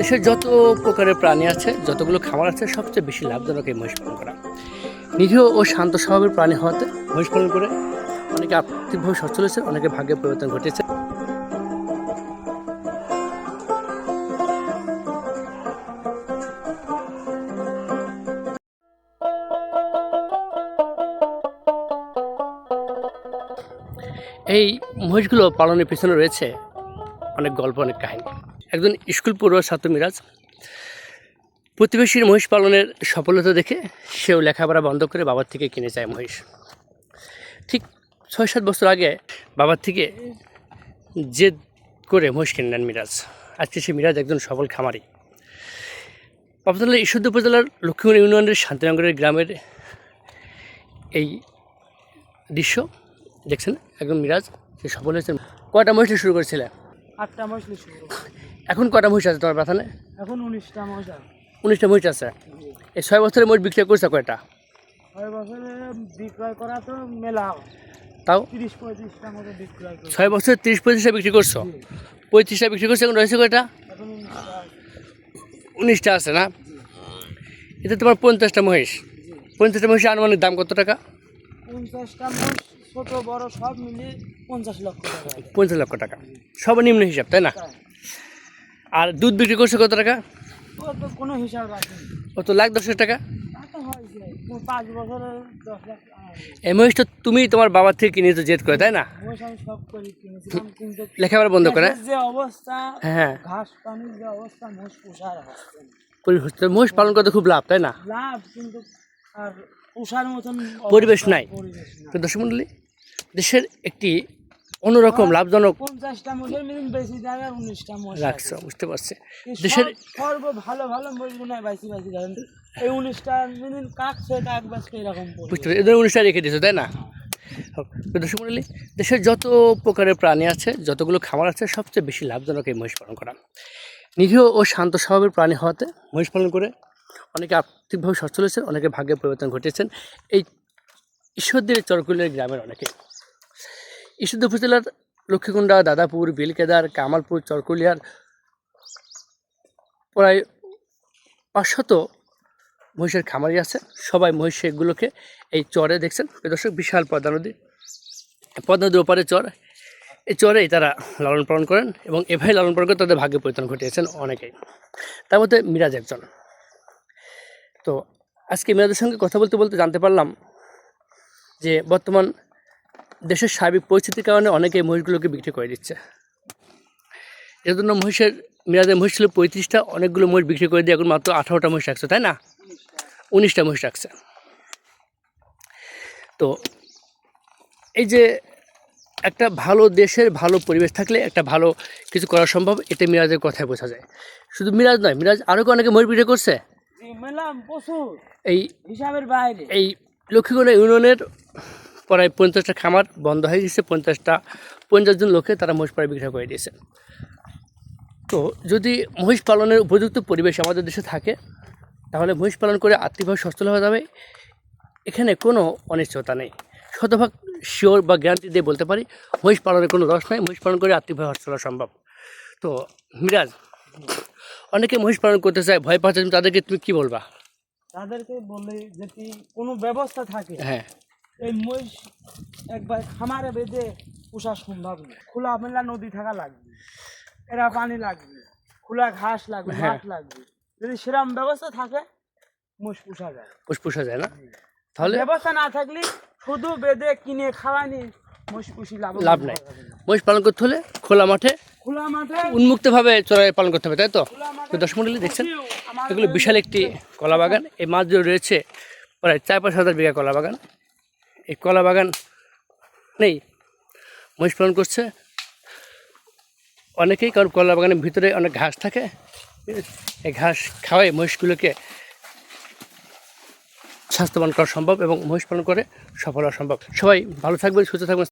দেশের যত প্রকারের প্রাণী আছে, যতগুলো খাবার আছে, সবচেয়ে বেশি লাভজনক এই মহিষ পালন করা। নিরীহ ও শান্ত স্বভাবের প্রাণী হওয়াতে মহিষ পালন করে অনেকে আর্থিকভাবে সচ্ছল হয়েছে, অনেকে ভাগ্যের পরিবর্তন ঘটেছে এই মহিষগুলো পালনের পিছনে রয়েছে অনেক গল্প, অনেক কাহিনী। একজন স্কুল পড়ুয়া ছাত্র মিরাজ। প্রতিবেশীর মহিষ পালনের সফলতা দেখে সেও লেখাপড়া বন্ধ করে বাবার থেকে কিনে যায় মহিষ। ঠিক ছয় সাত বছর আগে বাবার থেকে জেদ করে মহিষ কিনে নেন মিরাজ। আজকে সে মিরাজ একজন সফল খামারি। পাবতলা ঈশ্বরদ উপজেলার লক্ষ্মীগঞ্জ ইউনিয়নের শান্তিনগরের গ্রামের এই দৃশ্য দেখছেন? একজন মিরাজ, সে সফল হয়েছে। কয়টা মহিষ শুরু করেছিলেন? আটটা মহিষ শুরু। এখন কটা মহিষ আছে তোমার প্রাথনে এখন উনিশটা মহিষ আছে। উনিশটা মহিষ আছে। এই ছয় বছরের মহিষ বিক্রয় করছে কয়টা? ছয় বছরে বিক্রয় করা তো মেলা তাও? তিরিশ পঁয়ত্রিশটা মতো বিক্রয় ছয় বছর তিরিশ পঁয়ত্রিশটা বিক্রি করছ? পঁয়ত্রিশটা বিক্রি করছ এখন রয়েছে কয়টা? উনিশটা আছে। না? এতে তোমার পঞ্চাশটা মহিষ। পঞ্চাশটা মহিষের আনুমানিক দাম কত টাকা? পঞ্চাশটা মহিষ ছোট বড় সব মিলিয়ে পঞ্চাশ লক্ষ টাকা। পঞ্চাশ লক্ষ টাকা। সর্বনিম্ন হিসাব তাই না। আর দুধ বিক্রি করছ কত টাকা? কোনো হিসাব রাখেনি। কত লাখ দশ টাকা। এই মহিষটা তুমি তোমার বাবার থেকে কিনে তো জেদ করে তাই না? লেখাপড়া বন্ধ করে? যে অবস্থা হ্যাঁ ঘাস পানির যে অবস্থা মহিষ পোষার হচ্ছে মহিষ পালন করতে খুব লাভ তাই না? লাভ কিন্তু আর পোষার মতন পরিবেশ নাই। তো দর্শক মণ্ডলী দেশের একটি অন্যরকম লাভজনক। পঞ্চাশটা বেশি জায়গায় উনিশটা রাখছো বুঝতে পারছি। দেশের সর্ব ভালো ভালো ধরেন এই উনিশটা মিনিম কাক সে কাক বাঁচবে এরকম বুঝতে পারছি এদের অনুষ্ঠান রেখে দিয়েছ তাই না? দর্শক মণ্ডলী দেশের যত প্রকারের প্রাণী আছে যতগুলো খাবার আছে সবচেয়ে বেশি লাভজনক এই মহিষ পালন করা। নিরীহ ও শান্ত স্বভাবের প্রাণী হওয়াতে মহিষ পালন করে অনেকে আর্থিকভাবে সচ্ছল হয়েছে অনেকে ভাগ্যের পরিবর্তন ঘটেছেন এই ঈশ্বরদের চরকুলের গ্রামের অনেকে। ঈশ্বরদী উপজেলার লক্ষ্মীকুণ্ডা, দাদাপুর, বিলকেদার, কামালপুর, চরকুলিয়ার প্রায় পাঁচশত মহিষের খামারি আছে। সবাই মহিষ এগুলোকে এই চরে দেখছেন। দর্শক, বিশাল পদ্মা নদী। পদ্মা নদীর ওপারে চর। এই চরেই তারা লালন পালন করেন এবং এভাবে লালন পালন করে তাদের ভাগ্য পরিবর্তন ঘটিয়েছেন অনেকেই। তার মধ্যে মিরাজ একজন। তো আজকে মিরাজের সঙ্গে কথা বলতে বলতে জানতে পারলাম যে বর্তমান দেশের সার্বিক পরিস্থিতির কারণে অনেকে মহিষগুলোকে বিক্রি করে দিচ্ছে। এর জন্য মহিষের মিরাজের মহিষ ছিল পঁয়ত্রিশটা অনেকগুলো মহিষ বিক্রি করে দিয়ে এখন মাত্র আঠারোটা মহিষ রাখছে তাই না? উনিশটা মহিষ রাখছে। তো এই যে একটা ভালো দেশের ভালো পরিবেশ থাকলে একটা ভালো কিছু করা সম্ভব এতে মিরাজের কথায় বোঝা যায়। শুধু মিরাজ নয় মিরাজ আরও অনেকে মহিষ বিক্রি করছে? এই হিসাবের বাইরে। এই লক্ষ্মীগঞ্জ ইউনিয়নের প্রায় পঞ্চাশটা খামার বন্ধ হয়ে গেছে পঞ্চাশটা পঞ্চাশ জন লোকে তারা মহিষ প্রায় বিক্রি করে দিয়েছে। তো যদি মহিষ পালনের উপযুক্ত পরিবেশ আমাদের দেশে থাকে তাহলে মহিষ পালন করে আর্থিকভাবে সচ্ছল হওয়া যাবে। এখানে কোনো অনিশ্চয়তা নেই। শতভাগ শিওর বা গ্যারান্টি দিয়ে বলতে পারি মহিষ পালনের কোনো রস নাই মহিষ পালন করে আর্থিকভাবে সচ্ছল সম্ভব। তো মিরাজ অনেকে মহিষ পালন করতে চায় ভয় পাচ্ছে তাদেরকে তুমি কী বলবা? তাদেরকে বলে যদি কোনো ব্যবস্থা থাকে হ্যাঁ। এই মহিষ একবার খামারে বেঁধে পোষা সম্ভব না। খোলা মেলা নদী থাকা লাগবে। এরা পানি লাগবে। খোলা ঘাস লাগবে হ্যাঁ। লাগবে। যদি সেরকম ব্যবস্থা থাকে মোষ পোষা যায়। পোষ পোষা যায় না? তাহলে ব্যবস্থা না থাকলে শুধু বেঁধে কিনে খাওয়ানি মোষ পুষি লাভ লাভ নাই। মহিষ পালন করতে হলে খোলা মাঠে খোলা মাঠে উন্মুক্তভাবে চড়াই পালন করতে হবে তাই তো? তো দর্শক মন্ডলী দেখছেন এগুলো বিশাল একটি কলা বাগান এই মাছ রয়েছে প্রায় চার পাঁচ হাজার বিঘা কলা বাগান এই কলা বাগান নেই। মহিষ পালন করছে। অনেকেই কারণ কলা বাগানের ভিতরে অনেক ঘাস থাকে। এই ঘাস খাওয়াই মহিষগুলোকে স্বাস্থ্যবান করা সম্ভব এবং মহিষ পালন করে সফল হওয়া সম্ভব। সবাই ভালো থাকবেন, সুস্থ থাকবেন।